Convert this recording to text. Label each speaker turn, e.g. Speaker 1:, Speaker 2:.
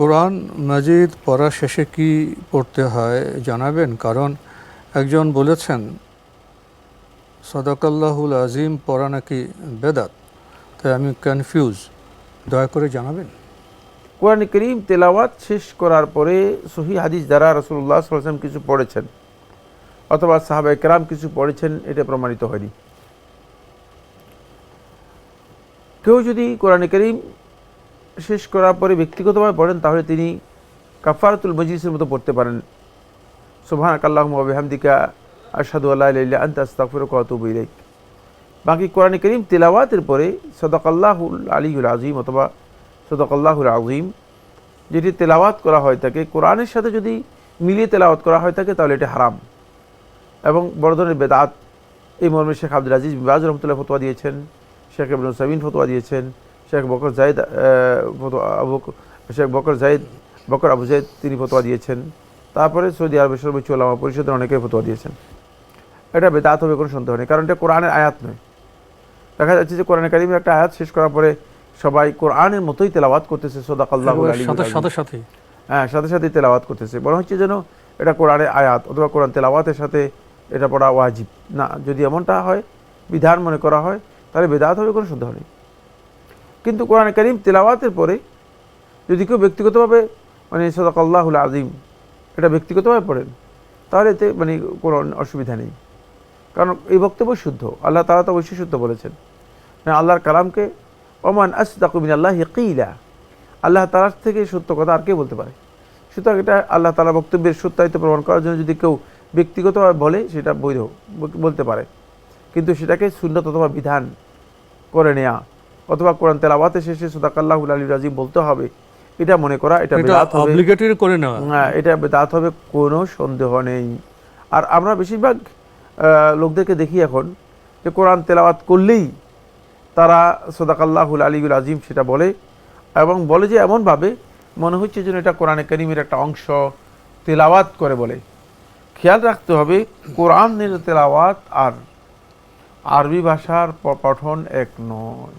Speaker 1: কোরআন মাজিদ পড়া শেষে কি পড়তে হয় জানাবেন? কারণ একজন বলেছেন, সদাকাল্লাহুল আজিম, পড়া নাকি বেদাত? তাই আমি কনফিউজ দয়া করে জানাবেন।
Speaker 2: কোরআন করিম তেলাওয়াত শেষ করার পরে সহি হাদিস দ্বারা রসুল্লাহ সাল্লাম কিছু পড়েছেন, অথবা সাহাবা একরাম কিছু পড়েছেন, এটা প্রমাণিত হয়নি। কেউ যদি কোরআন করিম শেষ করার পরে ব্যক্তিগতভাবে পড়েন, তাহলে তিনি কাফারাতুল মজলিসের মতো পড়তে পারেন। সুবহান আল্লাহ হামদিকা আসাদু আল্লাহ আন্ত আস্তাফির বাকি কোরআন করিম তেলাওয়াতের পরে সদাকাল্লাহুল আলীউল আজিম অথবা সদাকাল্লাহুল আজিম যেটি তেলাওয়াত করা হয় থাকে, কোরআনের সাথে যদি মিলিয়ে তেলাওয়াত করা হয় থাকে, তাহলে এটা হারাম। এবং বড় ধরনের বেদাত, এই মর্মে শেখ আব্দুল আজিজ বিবাজ রহমতুল্লাহ ফতোয়া দিয়েছেন, শেখ ইবনুল সামিন ফতোয়া দিয়েছেন শেখ বকর জাহিদ আবু শেখ বকর জাহিদ বকর আবু জাহিদ তিনি ফতোয়া দিয়েছেন। তারপরে সৌদি আরবের সর্বোচ্চ ওলামা পরিষদের অনেকে ফতোয়া দিয়েছেন। এটা বেদাত হবে কোনো সন্দেহ নেই কারণ এটা কোরআনের আয়াত নয়। দেখা যাচ্ছে যে কোরআন কারিমের একটা আয়াত শেষ করার পরে সবাই কোরআনের মতোই তেলাওয়াত করতেছে সোদাকাল্লাহ
Speaker 1: সাথে সাথে সাথে।
Speaker 2: হ্যাঁ সাথে সাথে তেলাওয়াত করতেছে। বলা হচ্ছে যেন এটা কোরআনের আয়াত অথবা কোরআন তেলাওয়াতের সাথে এটা পড়া ওয়াজিব। না যদি এমনটা হয় বিধান মনে করা হয় তাহলে বেদাত হবে কোনো সন্দেহ নেই। কিন্তু কোরআন করিম তেলাওয়াতের পরে যদি কেউ ব্যক্তিগতভাবে মানে সদাকাল্লাহুল আজিম এটা ব্যক্তিগতভাবে পড়েন, তাহলে এতে মানে কোনো অসুবিধা নেই। কারণ এই বক্তব্য শুদ্ধ, আল্লাহ তালা তো অবশ্যই শুদ্ধ বলেছেন। আল্লাহর কালামকে ওমান আসদাকুমিন আল্লাহ হিকিলা আল্লাহ তালার থেকে সত্য কথা আর কে বলতে পারে। সুতরাং এটা আল্লাহ তালা বক্তব্যের সত্যায়িত প্রমাণ করার জন্য যদি কেউ ব্যক্তিগতভাবে বলে, সেটা বৈধ, বলতে পারে। কিন্তু সেটাকে সুন্নত অথবা বিধান করে নেয়া অথবা কোরআন তেলাওয়াতের শেষে সুদাকাল্লাহুল আলী রাজিম বলতে হবে। এটা মনে করা এটা
Speaker 1: এটা
Speaker 2: বেদাত হবে।
Speaker 1: অব্লিগেটরি করে নেওয়া।
Speaker 2: হ্যাঁ এটা বেদাত হবে কোনো সন্দেহ নেই। আর আমরা বেশিরভাগ লোকদেরকে দেখি এখন যে কোরআন তেলাওয়াত করলেই তারা সদাকাল্লাহুল আলীগুল আজিম সেটা বলে এবং বলে যে এমনভাবে মনে হচ্ছে যেন এটা কোরআনে করিমের একটা অংশ তেলাওয়াত করে বলে। খেয়াল রাখতে হবে কোরআনের তেলাওয়াত আর আরবি ভাষার পঠন এক নয়।